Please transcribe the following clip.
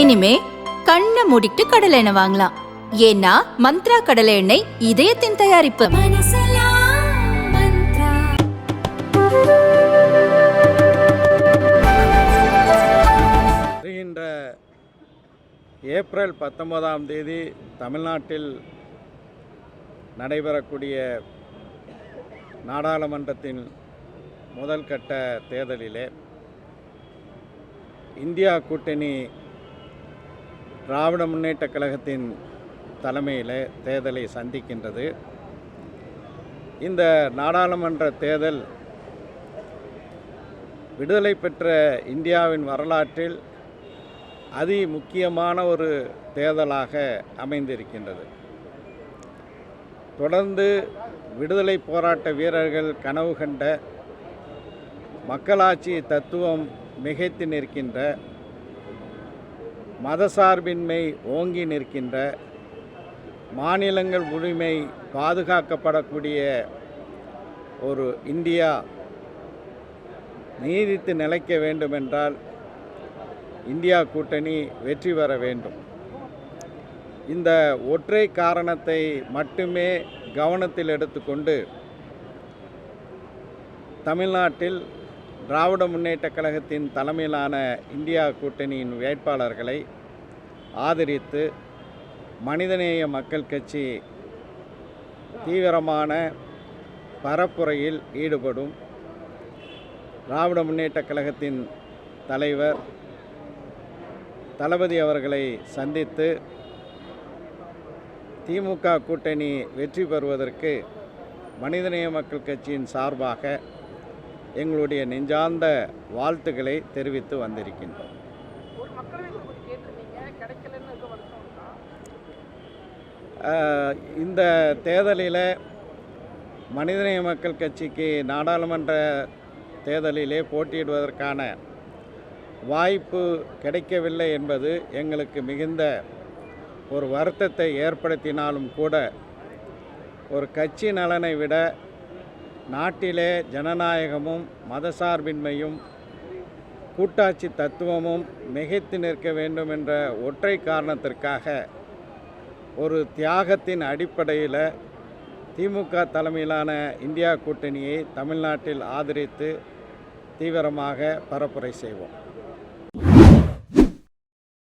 இனிமே கண்ணை மூடிட்டு கடலை எண்ணெய் வாங்கலாம். ஏன்னா மந்த்ரா கடலை எண்ணெய் இதயத்தின் தயாரிப்பு. வருகின்ற ஏப்ரல் பத்தொன்பதாம் தேதி தமிழ்நாட்டில் நடைபெறக்கூடிய நாடாளுமன்றத்தின் முதல் கட்ட தேர்தலிலே இந்தியா கூட்டணி திராவிட முன்னேற்றக் கழகத்தின் தலைமையில் தேர்தலை சந்திக்கின்றது. இந்த நாடாளுமன்ற தேர்தல் விடுதலை பெற்ற இந்தியாவின் வரலாற்றில் அதி முக்கியமான ஒரு தேர்தலாக அமைந்திருக்கின்றது. தொடர்ந்து விடுதலை போராட்ட வீரர்கள் கனவு கண்ட மக்களாட்சி தத்துவம் மிகைத்து நிற்கின்ற மதசார்பின்மை ஓங்கி நிற்கின்ற மாநிலங்கள் உரிமை பாதுகாக்கப்படக்கூடிய ஒரு இந்தியா நீடித்து நிலைக்க வேண்டுமென்றால் இந்தியா கூட்டணி வெற்றி பெற வேண்டும். இந்த ஒற்றை காரணத்தை மட்டுமே கவனத்தில் எடுத்துக்கொண்டு தமிழ்நாட்டில் திராவிட முன்னேற்றக் கழகத்தின் தலைமையிலான இந்தியா கூட்டணியின் வேட்பாளர்களை ஆதரித்து மனிதநேய மக்கள் கட்சி தீவிரமான பரப்புரையில் ஈடுபடும் திராவிட முன்னேற்றக் கழகத்தின் தலைவர் தளபதி அவர்களை சந்தித்து திமுக கூட்டணி வெற்றி பெறுவதற்கு மனிதநேய மக்கள் கட்சியின் சார்பாக எங்களுடைய நெஞ்சார்ந்த வாழ்த்துக்களை தெரிவித்து வந்திருக்கின்றோம். இந்த தேர்தலில் மனிதநேய மக்கள் கட்சிக்கு நாடாளுமன்ற தேர்தலிலே போட்டியிடுவதற்கான வாய்ப்பு கிடைக்கவில்லை என்பது எங்களுக்கு மிகுந்த ஒரு வருத்தத்தை ஏற்படுத்தினாலும் கூட ஒரு கட்சி நலனை விட நாட்டிலே ஜனநாயகமும் மதசார்பின்மையும் கூட்டாட்சி தத்துவமும் மிகைத்து நிற்க வேண்டும் என்ற ஒற்றை காரணத்திற்காக ஒரு தியாகத்தின் அடிப்படையில் திமுக தலைமையிலான இந்தியா கூட்டணியை தமிழ்நாட்டில் ஆதரித்து தீவிரமாக பரப்புரை செய்வோம்.